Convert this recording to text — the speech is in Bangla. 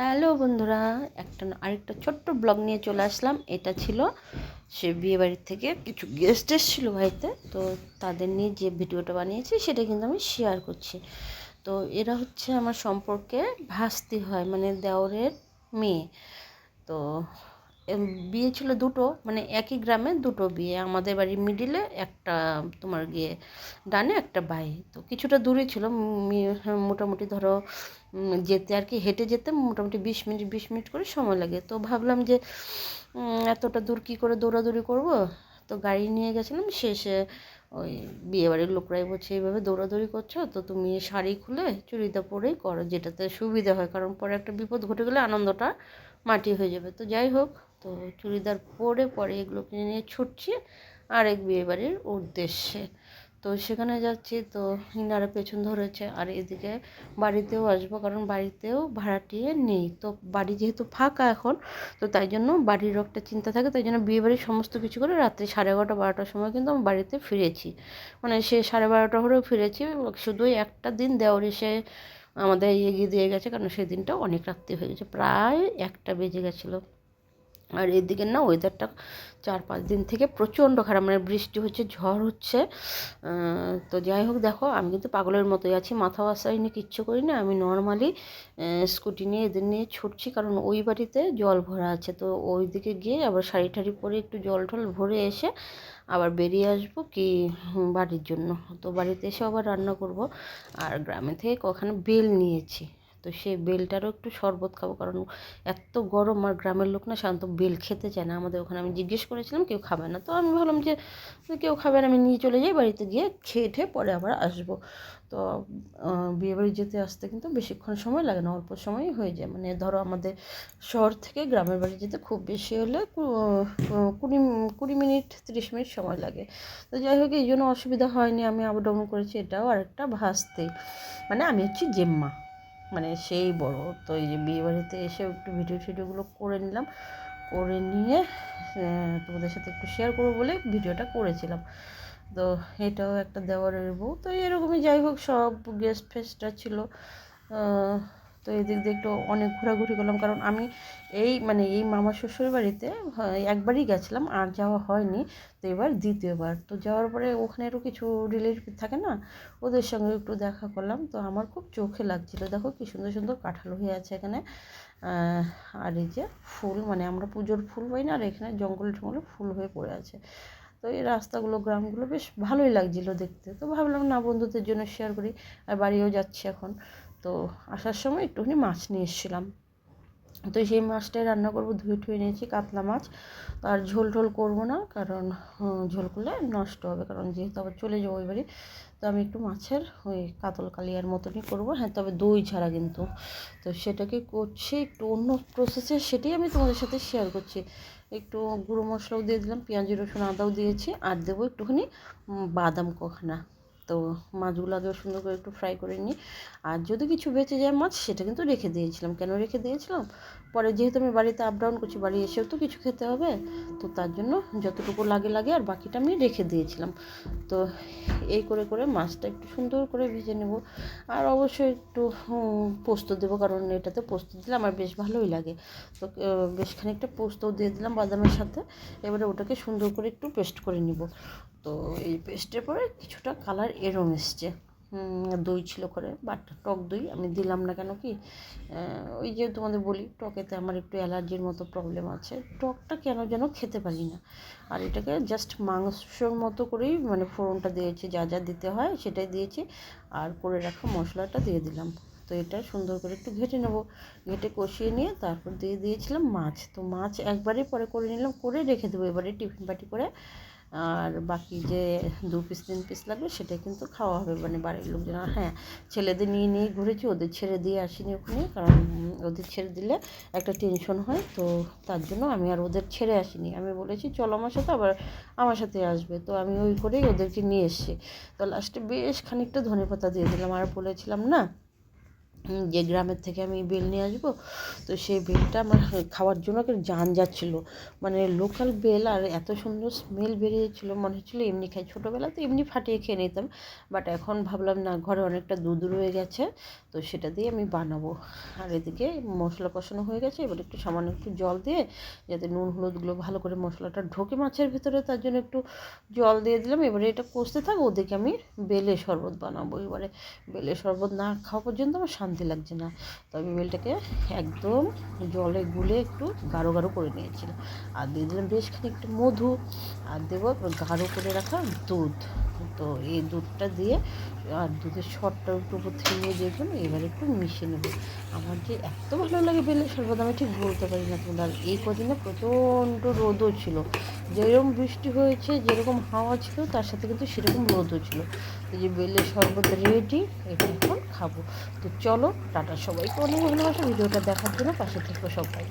হ্যালো বন্ধুরা, একটা আরেকটা ছোট্ট ব্লগ নিয়ে চলে আসলাম। এটা ছিল সে বিয়ে বাড়ির থেকে কিছু গেস্ট এসেছিল বাড়িতে, তো তাদের নিয়ে যে ভিডিওটা বানিয়েছি সেটা কিন্তু আমি শেয়ার করছি। তো এরা হচ্ছে আমার সম্পর্কে ভাস্তি হয় মানে দেওরের মেয়ে। তো বিয়ে ছিল দুটো মানে একই গ্রামে দুটো বিয়ে। আমাদের বাড়ির মিডিলে একটা তোমার গিয়ে ডানে একটা বাই তো কিছুটা দূরে ছিল মি- মোটামুটি ধরো যেতে আর কি, হেঁটে যেতে মোটামুটি বিশ মিনিট বিশ মিনিট করে সময় লাগে। তো ভাবলাম যে এতটা দূর কী করে দৌড়াদৌড়ি করব? তো গাড়ি নিয়ে গেছিলাম, শেষে ওই বিয়েবাড়ির লোকরাই বলছে, এইভাবে দৌড়াদৌড়ি করছ? তো তুমি শাড়ি খুলে চুড়িদার পরেই করো, যেটাতে সুবিধা হয়। কারণ পরে একটা বিপদ ঘটে গেলে আনন্দটা মাটি হয়ে যাবে। তো যাই হোক তো চুড়িদার পরে পরে এগুলো কিনে নিয়ে ছুটছি আরেক বিয়েবাড়ির উদ্দেশ্যে। তো সেখানে যাচ্ছি, তো ইনারা পেছন ধরেছে, আর এদিকে বাড়িতেও আসব কারণ বাড়িতেও ভাড়াটিয়ে নেই। তো বাড়ি যেহেতু ফাঁকা এখন, তো তাই জন্য বাড়ির একটা চিন্তা থাকে, তাই জন্য বিয়েবাড়ির সমস্ত কিছু করে রাত্রি সাড়ে এগারোটা, বারোটার সময় কিন্তু আমি বাড়িতে ফিরেছি। মানে সে সাড়ে বারোটা হলেও ফিরেছি, শুধুই একটা দিন দেওয়ার সে আমাদের এগিয়ে দিয়ে গেছে, কারণ সেই দিনটা অনেক রাত্রি হয়ে গেছে, প্রায় একটা বেজে গেছিল। আর এদিকে না ওয়েদারটা চার পাঁচ দিন থেকে প্রচণ্ড খারাপ মানে বৃষ্টি হচ্ছে, ঝড় হচ্ছে। তো যাই হোক, দেখো, আমি কিন্তু পাগলের মতোই আছি মাথা বাসাইনি কিচ্ছু করি না আমি নর্মালি স্কুটি নিয়ে এদের নিয়ে ছুটছি, কারণ ওই বাড়িতে জল ভরা আছে। তো ওই দিকে গিয়ে আবার শাড়ি টাড়ি পরে একটু জল টল ভরে এসে আবার বেরিয়ে আসব কি বাড়ির জন্য। তো বাড়িতে এসে আবার রান্না করব। আর গ্রামে থেকে কখনো বেল নিয়েছি। তো সেই বেলটারও একটু শরবত খাব। কারণ এত গরম আর গ্রামের লোক না শান্ত বেল খেতে চায় না। আমাদের ওখানে আমি জিজ্ঞেস করেছিলাম, কেউ খাবে না। তো আমি ভাবলাম যে, কেউ খাবে না, আমি নিয়ে চলে যাই বাড়িতে গিয়ে খেয়ে ঠেয়ে পরে আবার আসব। তো বিয়েবাড়ি যেতে আসতে কিন্তু বেশিক্ষণ সময় লাগে না, অল্প সময়ই হয়ে যায়। মানে ধরো আমাদের শহর থেকে গ্রামের বাড়ি যেতে খুব বেশি হলে কুড়ি কুড়ি মিনিট, তিরিশ মিনিট সময় লাগে। তো যাই হোক, এই জন্য অসুবিধা হয়নি। আমি আপ ডাউন করেছি। এটাও আরেকটা ভাসতে। মানে আমি হচ্ছি জেম্মা। মানে সেই বড়। তো এই যে বিয়েবাড়িতে এসে একটু ভিডিও টিডিওগুলো করে নিলাম। করে নিয়ে তোমাদের সাথে একটু শেয়ার করব বলে ভিডিওটা করেছিলাম। তো এটাও একটা দেওয়ারের বউ। তো এরকমই যাই হোক, সব গেস্ট ফেস্টটা ছিল। তো এদিক দিয়ে একটু অনেক ঘোরাঘুরি করলাম। কারণ আমি এই মানে এই মামা শ্বশুর বাড়িতে একবারই গেছিলাম, আর যাওয়া হয়নি। তো এবার দ্বিতীয়বার। তো যাওয়ার পরে ওখানে আরও কিছু রিলেটিভ থাকে না, ওদের সঙ্গে একটু দেখা করলাম। তো আমার খুব চোখে লাগছিল, দেখো কি সুন্দর সুন্দর কাঁঠাল হয়ে আছে এখানে। আর এই যে ফুল মানে আমরা পুজোর ফুল পাই না, আর এখানে জঙ্গল টঙ্গলে ফুল হয়ে পড়ে আছে। তো এই রাস্তাগুলো, গ্রামগুলো বেশ ভালোই লাগছিল দেখতে। তো ভাবলাম না, বন্ধুদের জন্য শেয়ার করি, আর বাড়িও যাচ্ছি এখন। তো আসার সময় একটুখানি মাছ নিয়ে এসেছিলাম। তো সেই মাছটাই রান্না করব, ধুয়ে টুয়ে নিয়েছি, কাতলা মাছ। আর ঝোল টোল করব না, কারণ ঝোল করলে নষ্ট হবে, কারণ যেহেতু আবার চলে যাব বাড়ি, তো আমি একটু মাছের ওই কাতল কালিয়ার মতনই করব। হ্যাঁ তবে দই ছাড়া কিন্তু। তো সেটাকে করছি একটু অন্য প্রসেসে সেটাই আমি তোমাদের সাথে শেয়ার করছি। একটু গুঁড়ো মশলাও দিয়ে দিলাম, পেঁয়াজ, রসুন, আদাও দিয়েছি, আর দেবো একটুখানি বাদাম কখানা। তো মাছগুলো আগে সুন্দর করে একটু ফ্রাই করে নিই। আর যদি কিছু বেঁচে যায় মাছ, সেটা কিন্তু রেখে দিয়েছিলাম। কেন রেখে দিয়েছিলাম? পরে যেহেতু আমি বাড়িতে আপ ডাউন করছি, বাড়ি এসেও তো কিছু খেতে হবে, তো তার জন্য যতটুকু লাগে লাগে আর বাকিটা আমি রেখে দিয়েছিলাম। তো এই করে করে মাছটা একটু সুন্দর করে ভেজে নেব। আর অবশ্যই একটু পোস্ত দেবো, কারণ এটাতে পোস্ত দিলে আমার বেশ ভালোই লাগে। তো বেশ খানিকটা পোস্তও দিয়ে দিলাম বাদামের সাথে। এবারে ওটাকে সুন্দর করে একটু পেস্ট করে নিব। তো এই পেস্টের পরে কিছুটা কালার এরম এসছে। দই ছিল করে বাট টক দই আমি দিলাম না কেন কি ওই যে তোমাদের বলি, টকেতে আমার একটু অ্যালার্জির মতো প্রবলেম আছে। টকটা কেন যেন খেতে পারি না। আর এটাকে জাস্ট মাংসর মতো করেই মানে ফোড়নটা দিয়েছি, যা যা দিতে হয় সেটাই দিয়েছি। আর করে রাখা মশলাটা দিয়ে দিলাম। তো এটা সুন্দর করে একটু ঘেটে নেব। ঘেটে কষিয়ে নিয়ে তারপর দিয়ে দিয়েছিলাম মাছ। তো মাছ একবারে পরে করে নিলাম, করে রেখে দেবো এবারে টিফিন বাটি করে। আর বাকি যে দু পিস তিন পিস লাগবে সেটা কিন্তু খাওয়া হবে। মানে বাড়ির লোকজন হ্যাঁ ছেলেদের নিয়ে নিয়ে ঘুরেছি, ওদের ছেড়ে দিয়ে আসিনি ওখানে, কারণ ওদের ছেড়ে দিলে একটা টেনশন হয়। তো তার জন্য আমি আর ওদের ছেড়ে আসিনি। আমি বলেছি, চলো আমার সাথে, আবার আমার সাথে আসবে। তো আমি ওই করেই ওদেরকে নিয়ে এসেছি। তো লাস্টে বেশ খানিকটা ধনে পাতা দিয়ে দিলাম। আর বলেছিলাম, না যে গ্রামের থেকে আমি বেল নিয়ে আসব, তো সেই বেলটা আমার খাওয়ার জন্য একটা জান যাচ্ছিল। মানে লোকাল বেল আর এত সুন্দর স্মেল বেরিয়েছিল, মনে হচ্ছিল এমনি খাই। ছোটোবেলা তো এমনি ফাটিয়ে খেয়ে নিতাম বাট এখন ভাবলাম, না, ঘরে অনেকটা দুধ রয়ে গেছে, তো সেটা দিয়ে আমি বানাবো। আর এদিকে মশলা কষানো হয়ে গেছে, এবার একটু সামান্য একটু জল দিয়ে, যাতে নুন হলুদগুলো ভালো করে মশলাটা ঢোকে মাছের ভিতরে, তার জন্য একটু জল দিয়ে দিলাম। এবারে এটা কষতে থাক, ওদিকে আমি বেলে শরবত বানাবো। এবারে বেলে শরবত না খাওয়া পর্যন্ত আমার শান্তি লাগছে না। তো আমি বেলটাকে একদম জলে গুলে একটু গাঢ় গাঢ় করে নিয়েছিলাম। আর দিয়ে দিলাম বেশ খানিকটা মধু। আর দেবো গাঢ় করে রাখা দুধ। তো এই দুধটা দিয়ে, আর দুধের শটটা একটু উপর থেকে নিয়ে এবার একটু মিশিয়ে নেব। আমার যে এত ভালো লাগে বেলের শরবত, আমি ঠিক বলতে পারি না তোমরা এই কদিনে প্রচণ্ড রোদও ছিল। যেরকম বৃষ্টি হয়েছে, যেরকম হাওয়া ছিল, তার সাথে কিন্তু সেরকম রোদও ছিল। এই যে বেলের শরবত রেডি এটা এখন খাব। তো চলো, টাটা। সবাইকে অনেক ভালোবাসা। ভিডিওটা দেখার জন্য পাশে থেকো সবাই।